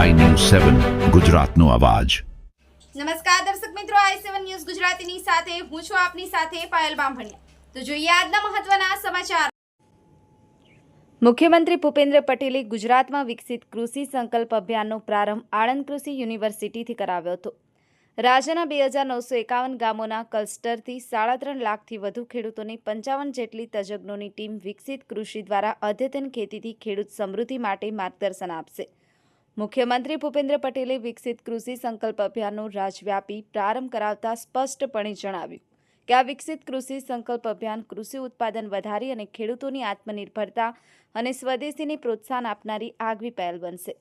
સેવન ગુજરાતનો અવાજ. નમસ્કાર દર્શક મિત્રો આઈ સેવન ન્યૂઝ ગુજરાતીની સાથે હું છું આપની સાથે પાયલ બામભણિયા. તો જોઈએ આજના મહત્વના સમાચાર. મુખ્યમંત્રી ભૂપેન્દ્ર પટેલે ગુજરાતમાં વિકસિત કૃષિ સંકલ્પ અભિયાનનો પ્રારંભ આણંદ કૃષિ યુનિવર્સિટીથી કરાવ્યો હતો. રાજ્યના બે હજાર નવસો એકાવન ગામોના ક્લસ્ટરથી સાડા ત્રણ લાખથી વધુ ખેડૂતોની પંચાવન જેટલી તજજ્ઞોની ટીમ વિકસિત કૃષિ દ્વારા અદ્યતન ખેતીથી ખેડૂત સમૃદ્ધિ માટે માર્ગદર્શન આપશે. મુખ્યમંત્રી ભૂપેન્દ્ર પટેલે વિકસિત કૃષિ સંકલ્પ અભિયાનનો રાજવ્યાપી પ્રારંભ કરાવતા સ્પષ્ટપણે જણાવ્યું કે આ વિકસિત કૃષિ સંકલ્પ અભિયાન કૃષિ ઉત્પાદન વધારી અને ખેડૂતોની આત્મનિર્ભરતા અને સ્વદેશીને પ્રોત્સાહન આપનારી આગવી પહેલ બનશે.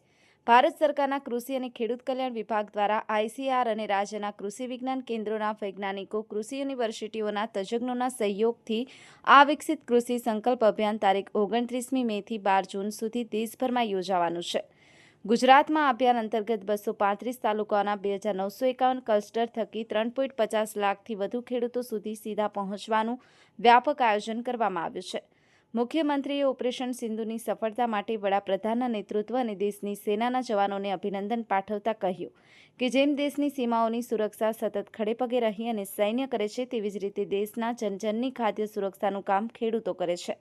ભારત સરકારના કૃષિ અને ખેડૂત કલ્યાણ વિભાગ દ્વારા આઈસીઆર અને રાજ્યના કૃષિ વિજ્ઞાન કેન્દ્રોના વૈજ્ઞાનિકો, કૃષિ યુનિવર્સિટીઓના તજજ્ઞોના સહયોગથી આ વિકસિત કૃષિ સંકલ્પ અભિયાન તારીખ ઓગણત્રીસમી મેથી બાર જૂન સુધી દેશભરમાં યોજાવાનું છે. ગુજરાતમાં અભિયાન અંતર્ગત બસો પાંત્રીસ તાલુકાના બે હજાર નવસો એકાવન ક્લસ્ટર થકી ત્રણ પોઈન્ટ પચાસ લાખથી વધુ ખેડૂતો સુધી સીધા પહોંચવાનું વ્યાપક આયોજન કરવામાં આવ્યું છે. મુખ્યમંત્રીએ ઓપરેશન સિંધુની સફળતા માટે વડાપ્રધાનના નેતૃત્વ અને દેશની સેનાના જવાનોને અભિનંદન પાઠવતા કહ્યું કે જેમ દેશની સીમાઓની સુરક્ષા સતત ખડેપગે રહી અને સૈન્ય કરે છે, તેવી જ રીતે દેશના જનજનની ખાદ્ય સુરક્ષાનું કામ ખેડૂતો કરે છે.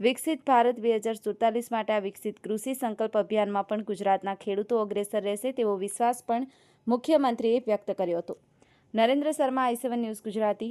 વિકસિત ભારત બે હજાર સુડતાલીસ માટે આ વિકસિત કૃષિ સંકલ્પ અભિયાનમાં પણ ગુજરાતના ખેડૂતો અગ્રેસર રહેશે તેવો વિશ્વાસ પણ મુખ્યમંત્રીએ વ્યક્ત કર્યો હતો. Narendra Sharma I news Gujarati